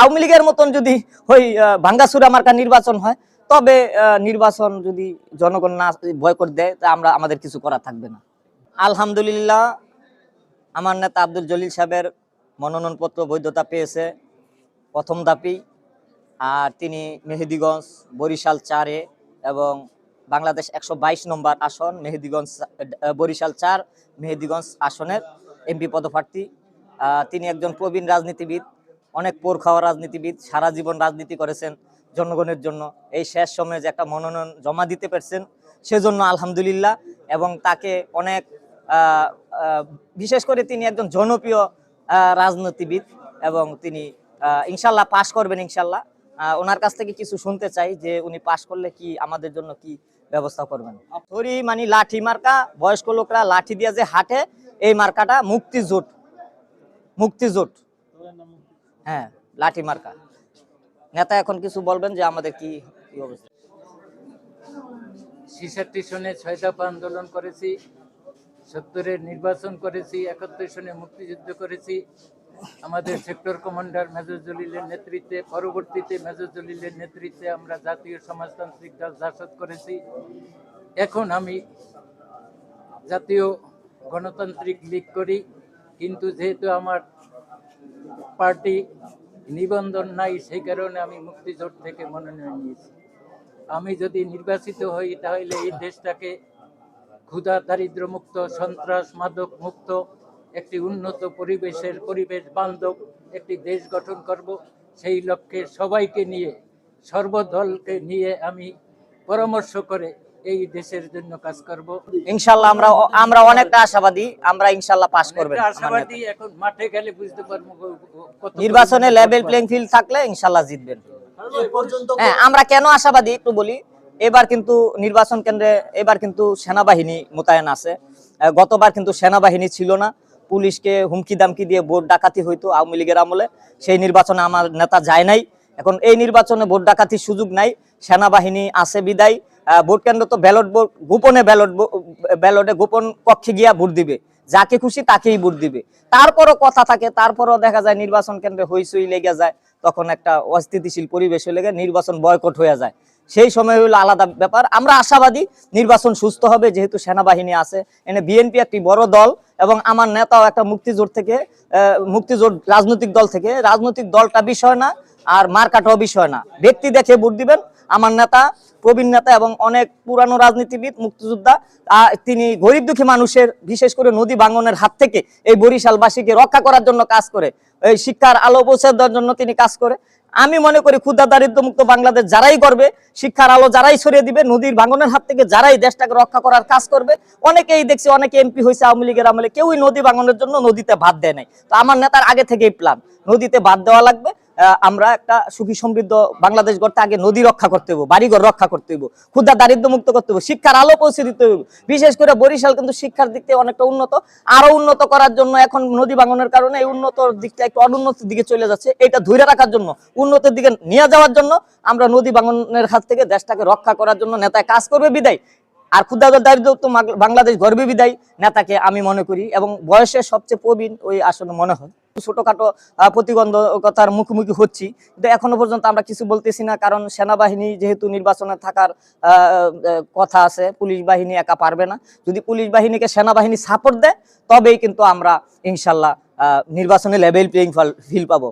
আওয়ামী লীগের মতন যদি ওই ভাঙ্গাসুরা মার্কা নির্বাচন হয়, তবে নির্বাচন যদি জনগণ না বয়কট দেয়, তা আমরা, আমাদের কিছু করা থাকবে না। আলহামদুলিল্লাহ, আমার নেতা আব্দুল জলিল সাহেবের মনোনয়নপত্র বৈধতা পেয়েছে, প্রথম দাপি। আর তিনি মেহেদিগঞ্জ, বরিশাল চারে এবং বাংলাদেশ একশো বাইশ নম্বর আসন, মেহেদিগঞ্জ বরিশাল চার, মেহেদিগঞ্জ আসনের এমপি পদপ্রার্থী। তিনি একজন প্রবীণ রাজনীতিবিদ। অনেক পোর খাওয়া রাজনীতিবিদ সারা জীবন রাজনীতি করেছেন জনগণের জন্য। এই শেষ সময়ে যে একটা মনোনয়ন জমা দিতে পেরেছেন, সেজন্য আলহামদুলিল্লাহ এবং তাকে অনেক বিশেষ করে তিনি একজন জনপ্রিয় রাজনীতিবিদ এবং তিনি ইনশাল্লাহ পাশ করবেন ইনশাল্লাহ। ওনার কাছ থেকে কিছু শুনতে চাই যে উনি পাশ করলে কি আমাদের জন্য কি ব্যবস্থা করবেন। থরি মানে লাঠি মার্কা, বয়স্ক লোকরা লাঠি দিয়ে যে হাঁটে, এই মার্কাটা মুক্তি জোট মুক্তি জোট হ্যাঁ লাঠি মার্কা। নেতা এখন কিছু বলবেন যে আমাদের কি অবস্থা? ছিষট্টি সনে ছয় আন্দোলন করেছি, সত্তরের নির্বাচন করেছি, একাত্তর সনে মুক্তিযুদ্ধ করেছি। আমাদের সেক্টর কমান্ডার মেজর জলিলের নেতৃত্বে, পরবর্তীতে মেজর জলিলের নেতৃত্বে আমরা জাতীয় সমাজতান্ত্রিক দল জাসদ করেছি। এখন আমি জাতীয় গণতান্ত্রিক লীগ করি, কিন্তু যেহেতু আমার পার্টি নিবন্ধন নাই সেই কারণে আমি মুক্তিজোট থেকে মনোনয়ন নিয়েছি। আমি যদি নির্বাচিত হই, তাহলে এই দেশটাকে ক্ষুধা দারিদ্র মুক্ত সন্ত্রাস মাদক মুক্ত একটি উন্নত পরিবেশের পরিবেশ বান্ধব একটি দেশ গঠন করব, সেই লক্ষ্যে সবাইকে নিয়ে, সর্বদলকে নিয়ে আমি পরামর্শ করে এই দেশের জন্য কাজ করব। ইনশাল্লাহ আমরা আমরা অনেকটা আশাবাদী আমরা ইনশাল্লাহ আমার নেতা। আশাবাদী এখন মাঠে গেলে বুঝতে পারব কত নির্বাচনে লেভেল প্লেইং ফিল্ড থাকলে ইনশাল্লাহ জিতবেন। হ্যাঁ আমরা কেন আশাবাদী একটু বলি এবার কিন্তু নির্বাচন কেন্দ্রে এবার কিন্তু সেনাবাহিনী মোতায়েন আছে। গতবার কিন্তু সেনাবাহিনী ছিল না পুলিশকে হুমকি দামকি দিয়ে ভোট ডাকাতি হইতো আওয়ামী লীগের আমলে সেই নির্বাচনে আমার নেতা যায় নাই। এখন এই নির্বাচনে ভোট ডাকাতির সুযোগ নাই সেনাবাহিনী আছে বিদায় ভোট কেন্দ্র তো ব্যালট গোপনে ব্যালট ব্যালটে গোপন কক্ষে গিয়া ভোট দিবে। যাকে খুশি তাকেই ভোট দিবে। তারপরও কথা থাকে, তারপরও দেখা যায় নির্বাচন কেন্দ্রে হইসই লেগে যায়, তখন একটা অস্থিতিশীল পরিবেশ হয়ে লেগে নির্বাচন বয়কট হয়ে যায়। সেই সময় হলো আলাদা ব্যাপার। আমরা আশাবাদী নির্বাচন সুস্থ হবে, যেহেতু সেনাবাহিনী আছে। এনে বিএনপি একটি বড় দল এবং আমার নেতাও একটা মুক্তিজোট থেকে মুক্তিজোট রাজনৈতিক দল থেকে। রাজনৈতিক দলটা বিষয় না, আর মার্কাটাও বিষয় না। ব্যক্তি দেখে ভোট দিবেন আমার নেতা, প্রবীণ নেতা এবং অনেক পুরানো রাজনীতিবিদ, মুক্তিযোদ্ধা তিনি গরিব দুঃখী মানুষের, বিশেষ করে নদী ভাঙনের হাত থেকে এই বরিশালবাসীকে রক্ষা করার জন্য কাজ করে। এই শিক্ষার আলো পৌঁছে দেওয়ার জন্য তিনি কাজ করে। আমি মনে করি ক্ষুদ্র দারিদ্র মুক্ত বাংলাদেশ যারাই করবে, শিক্ষার আলো যারাই ছড়িয়ে দিবে, নদীর ভাঙনের হাত থেকে যারাই দেশটাকে রক্ষা করার কাজ করবে, অনেকেই দেখছি অনেকে এমপি হয়েছে, আওয়ামী লীগের আমলে, কেউই নদী ভাঙনের জন্য নদীতে ভাত দেয় নাই। তো আমার নেতার আগে থেকেই প্ল্যান নদীতে ভাত দেওয়া লাগবে আমরা একটা সুখী সমৃদ্ধ বাংলাদেশ গড়তে আগে নদী রক্ষা করতে হইব, বাড়িঘর রক্ষা করতে হইব, ক্ষুদ্র দারিদ্র মুক্ত করতে হইব, শিক্ষার আলো পৌঁছে দিতে হইব। বিশেষ করে বরিশাল কিন্তু শিক্ষার দিক থেকে অনেকটা উন্নত, আরও উন্নত করার জন্য এখন নদী ভাঙনের কারণে এই উন্নত দিকটা একটু অনুন্নতির দিকে চলে যাচ্ছে, এটা ধরে রাখার জন্য, উন্নতির দিকে নিয়ে যাওয়ার জন্য আমরা নদী ভাঙনের হাত থেকে দেশটাকে রক্ষা করার জন্য নেতায় কাজ করবে বিদায়। আর ক্ষুদ্র দারিদ্র তো বাংলাদেশ গর্বে বিদায়, নেতাকে আমি মনে করি এবং বয়সে সবচেয়ে প্রবীণ ওই আসলে মনে হয়। ছোটখাটো প্রতিবন্ধকতার মুখোমুখি হচ্ছি। কিন্তু এখনও পর্যন্ত আমরা কিছু বলতেছি না, কারণ সেনাবাহিনী যেহেতু নির্বাচনে থাকার কথা আছে, পুলিশ বাহিনী একা পারবে না। যদি পুলিশ বাহিনীকে সেনাবাহিনী সাপোর্ট দেয়, তবেই কিন্তু আমরা ইনশাল্লাহ নির্বাচনে লেভেল প্লেইং ফিল পাবো।